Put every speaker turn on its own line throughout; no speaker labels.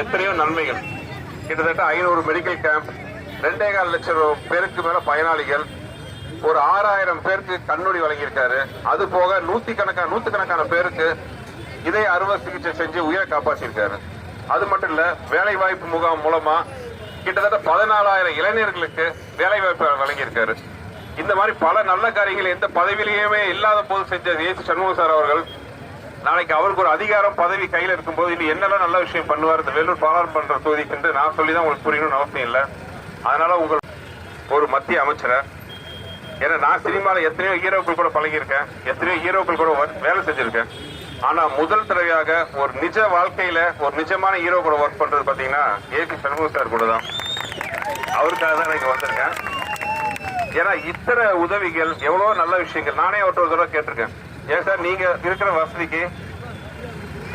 எத்தனையோ நன்மைகள். கிட்டத்தட்ட ஐநூறு மெடிக்கல் கேம்ப் ரெண்டே கால் லட்சம் பேருக்கு மேல பயனாளிகள் ஒரு ஆறாயிரம் பேருக்கு கண்ணுடி வழங்கியிருக்காரு. அது போக நூத்தி கணக்கான நூத்துக்கணக்கான பேருக்கு இதய அறுவை சிகிச்சை செஞ்சு உயிரை காப்பாற்றியிருக்காரு அது மட்டும் இல்ல வேலை வாய்ப்பு முகாம் மூலமா கிட்டத்தட்ட பதினாலாயிரம் இளைஞர்களுக்கு வேலை வாய்ப்பு வழங்கியிருக்காரு. இந்த மாதிரி பல நல்ல காரியங்கள் எந்த பதவியிலேயுமே இல்லாத போது செஞ்ச ஏசி சண்முகம் சார் அவர்கள் நாளைக்கு அவருக்கு ஒரு அதிகாரம் பதவி கையில் இருக்கும்போது இனி என்னெல்லாம் நல்ல விஷயம் பண்ணுவார்? இந்த வேலூர் பாராளுமன்ற தொகுதிக்கு நான் சொல்லி தான் உங்களுக்கு புரியணும்னு அவசியம் இல்லை. அதனால உங்கள் ஒரு மத்திய அமைச்சரை ஏன்னா நான் சினிமாவில் எத்தனையோ ஹீரோக்கள் கூட பழகியிருக்கேன். எத்தனையோ ஹீரோக்கள் கூட வேலை செஞ்சுருக்கேன். ஆனால் முதல் தடவையாக ஒரு நிஜ வாழ்க்கையில் ஒரு நிஜமான ஹீரோ கூட ஒர்க் பண்ணுறது பார்த்தீங்கன்னா ஏபி சண்முக சார் கூட தான். அவருக்காக தான் எனக்கு வந்திருக்கேன். ஏன்னா இத்தனை உதவிகள் எவ்வளோ நல்ல விஷயங்கள் நானே அவர்கிட்ட ஒரு தடவை கேட்டிருக்கேன். ஏன் சார் நீங்கள் இருக்கிற வசதிக்கு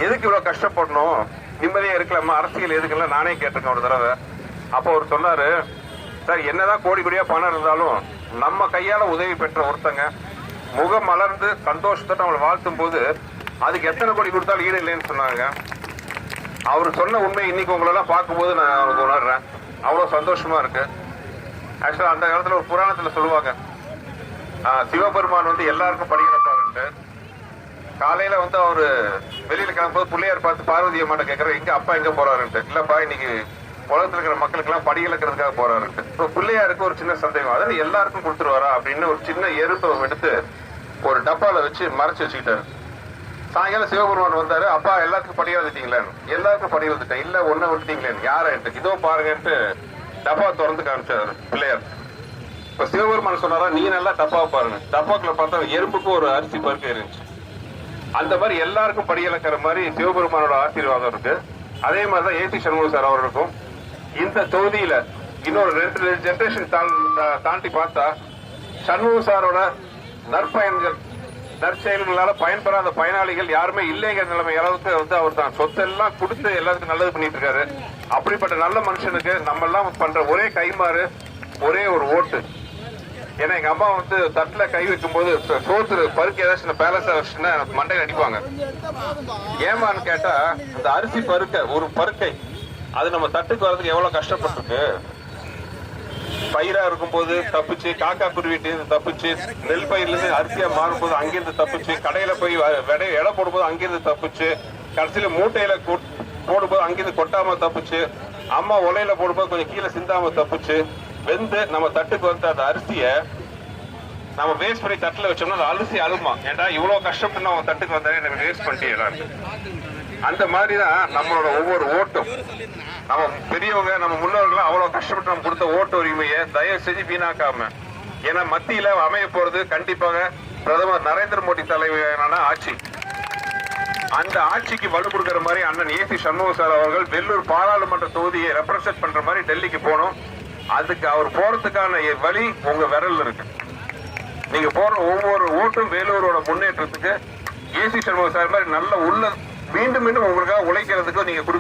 எதுக்கு இவ்வளவு கஷ்டப்படணும்? நிம்மதியா இருக்கலாமா? அரசியல் எதுக்கெல்லாம் நானே கேட்டிருக்கேன் ஒரு தடவை. அப்போ அவர் சொன்னாரு சார் என்னதான் கோடி கோடியா பணம் இருந்தாலும் நம்ம கையால உதவி பெற்ற ஒருத்தங்க முகம் மலர்ந்து சந்தோஷத்தோட அவங்களை வாழ்த்தும் போது அதுக்கு எத்தனை கோடி கொடுத்தாலும் ஈடு இல்லைன்னு சொன்னாங்க. அவர் சொன்ன உண்மை இன்னைக்கு உங்களெல்லாம் பார்க்கும்போது நான் அவருக்கு உணர்றேன். அவ்வளவு சந்தோஷமா இருக்கு. ஆக்சுவலா அந்த காலத்துல ஒரு புராணத்துல சொல்லுவாங்க சிவபெருமான் வந்து எல்லாருக்கும் படிக்கிறப்பாருன்ட்டு காலையில வந்து அவரு வெளியில கிளம்பும்போது பிள்ளையார் பார்த்து பார்வதி அம்மாட்ட கேட்கற எங்க அப்பா எங்க போறாருன்ட்டு இல்லப்பா இன்னைக்கு உலகத்துல இருக்கிற மக்களுக்கு எல்லாம் படி இழக்கிறதுக்காக போறாருன்ட்டு இப்போ பிள்ளையாருக்கு ஒரு சின்ன சந்தேகம். அதாவது எல்லாருக்கும் கொடுத்துருவாரா? அப்படின்னு ஒரு சின்ன எருப்பை எடுத்து ஒரு டப்பால வச்சு மறைச்சு வச்சுக்கிட்டாரு. சாயங்காலம் சிவபெருமான் வந்தாரு அப்பா எல்லாத்துக்கும் படி எழுதிட்டீங்களேன்னு எல்லாருக்கும் படி எழுதிட்டேன் இல்ல ஒன்ன விட்டுட்டீங்களேன்னு யாரன்ட்டு இதோ பாருங்கன்ட்டு டப்பா திறந்து காமிச்சாரு பிள்ளையார். இப்ப சிவபெருமான் சொன்னாரா நீ நல்லா டப்பா பாருங்க. டப்பாக்குள்ள பார்த்தா எறும்புக்கு ஒரு அரிசி பருப்பு இருந்துச்சு அந்த மாதிரி எல்லாருக்கும் படியலக்கிற மாதிரி சிவபெருமானோட ஆசீர்வாதம் இருக்கு. அதே மாதிரிதான் ஏசி சண்முகம் சார் அவர்களுக்கும். இந்த தொகுதியில இன்னொரு ரெண்டு ஜென்ரேஷன் தாண்டி பார்த்தா சண்முகம் சாரோட நற்பயன்கள் நற்செயல்களால பயன்பெறாத பயனாளிகள் யாருமே இல்லைங்கிற நிலைமை அளவுக்கு வந்து அவர் தான். சொத்தெல்லாம் கொடுத்து எல்லாத்துக்கும் நல்லது பண்ணிட்டு இருக்காரு. அப்படிப்பட்ட நல்ல மனுஷனுக்கு நம்ம எல்லாம் பண்ற ஒரே கைமாறு ஒரே ஒரு ஓட்டு. ஏன்னா எங்க அம்மா வந்து தட்டுல கை வைக்கும் போது சோத்துல பருக்கு ஏதாச்சும் பேலஸ் ஆச்சுன்னா மண்டையில் அடிப்பாங்க. ஏமான்னு கேட்டா அந்த அரிசி பருக்க ஒரு பருக்கை அது நம்ம தட்டுக்கு வர்றதுக்கு எவ்வளவு கஷ்டப்பட்டிருக்கு? பயிரா இருக்கும்போது தப்பிச்சு காக்கா குருவிட்டு தப்பிச்சு நெல் பயிர்லேருந்து அரிசியா மாறும்போது அங்கிருந்து தப்பிச்சு கடையில போய் வ- விடை எடை போடும்போது அங்கிருந்து தப்பிச்சு கடைசியில மூட்டையில கொட்- போடும்போது அங்கிருந்து கொட்டாம தப்பிச்சு அம்மா உலையில போடும்போது கொஞ்சம் கீழே சிந்தாம தப்பிச்சு வெந்து நம்ம தட்டுக்கு வந்து அந்த அரிசிய நம்ம வேஸ்ட் பண்ணி தட்டுல வச்சோம்னா அந்த அரிசி அழுமா. ஏன்டா இவ்வளவு கஷ்டப்பட்டு நம்ம தட்டுக்கு வந்தாலே எனக்கு வேஸ்ட் பண்ணிட்டு அந்த மாதிரி தான் நம்மளோட ஒவ்வொரு ஓட்டும். நம்ம பெரியவங்க நம்ம முன்னோர்கள் அவ்வளவு கஷ்டப்பட்டு நம்ம கொடுத்த ஓட்டு உரிமையை தயவு செஞ்சு வீணாக்காம. ஏன்னா மத்தியில அமைய போறது கண்டிப்பாக பிரதமர் நரேந்திர மோடி தலைமையிலான ஆட்சி. அந்த ஆட்சிக்கு வலு கொடுக்குற மாதிரி அண்ணன் ஏசி சண்முக சார் அவர்கள் வெள்ளூர் பாராளுமன்ற தொகுதியை ரெப்ரசன்ட் பண்ற மாதிரி டெல்லிக்கு போகணும் அதுக்கு அவர் போறதுக்கான வழி உங்க விரல்ல இருக்கு. நீங்க போற ஒவ்வொரு ஓட்டும் வேலூரோட முன்னேற்றத்துக்கு ஏசி சண்முக சார் மாதிரி நல்ல உள்ள மீண்டும் மீண்டும் உங்களுக்காக உழைக்கிறதுக்கு நீங்க